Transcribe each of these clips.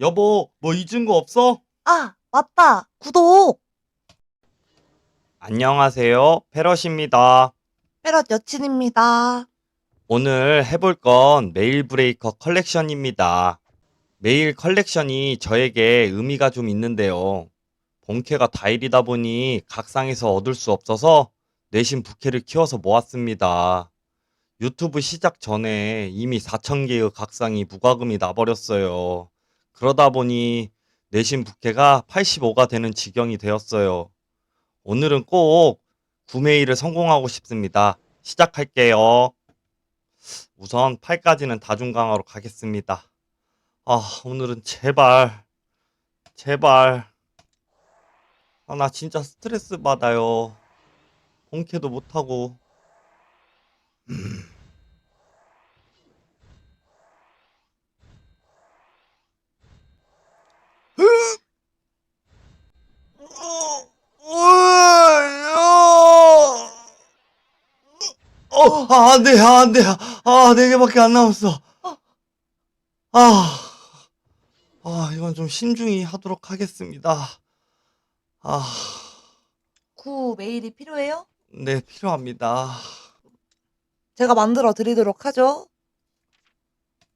여보, 뭐 잊은 거 없어? 아, 맞다. 구독. 안녕하세요. 페럿입니다. 페럿 여친입니다. 오늘 해볼 건 메일 브레이커 컬렉션입니다. 메일 컬렉션이 저에게 의미가 좀 있는데요. 본캐가 다일이다 보니 각상에서 얻을 수 없어서 내신 부캐를 키워서 모았습니다. 유튜브 시작 전에 이미 4,000개의 각상이 무과금이 나버렸어요. 그러다 보니 내신 부캐가 85가 되는 지경이 되었어요. 오늘은 꼭 구매일을 성공하고 싶습니다. 시작할게요. 우선 8까지는 다중강화로 가겠습니다. 아, 오늘은 제발, 제발. 아, 나 진짜 스트레스 받아요. 본캐도 못하고. 어, 아, 안 돼, 아, 안 돼. 아, 네 개밖에 안 남았어. 아, 아, 이건 좀 신중히 하도록 하겠습니다. 아, 구 메일이 필요해요? 네, 필요합니다. 제가 만들어 드리도록 하죠.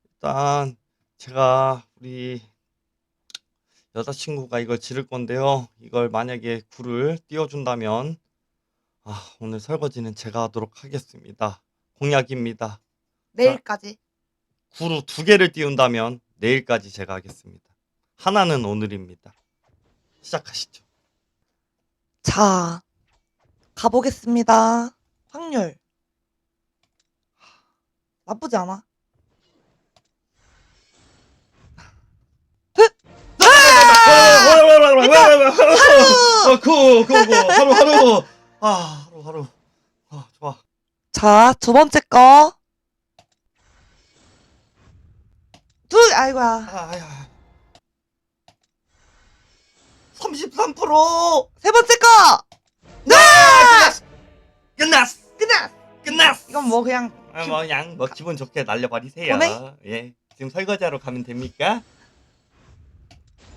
일단, 제가 우리 여자친구가 이걸 지를 건데요. 이걸 만약에 굴을 띄워준다면, 아, 오늘 설거지는 제가 하도록 하겠습니다. 공약입니다. 내일까지. 구루 두 개를 띄운다면 내일까지 제가 하겠습니다. 하나는 오늘입니다. 시작하시죠. 자, 가보겠습니다. 확률. 나쁘지 않아. 어, 구, 구, 구, 하루, 하루. 아, 하루, 하루. 아, 좋아. 자, 두 번째 거. 둘, 아이고야. 아, 야. 33%! 세 번째 거! 네! 끝났어! 끝났! 끝났어! 이건 뭐 그냥 아, 뭐 그냥 뭐 기분 좋게 날려버리세요. 보내? 예. 지금 설거지하러 가면 됩니까?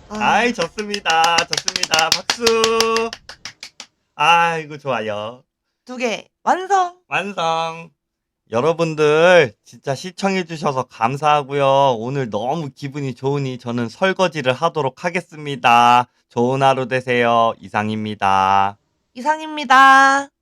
아, 아이 좋습니다. 좋습니다. 박수. 아이고 좋아요. 두 개 완성. 완성. 여러분들 진짜 시청해 주셔서 감사하고요. 오늘 너무 기분이 좋으니 저는 설거지를 하도록 하겠습니다. 좋은 하루 되세요. 이상입니다. 이상입니다.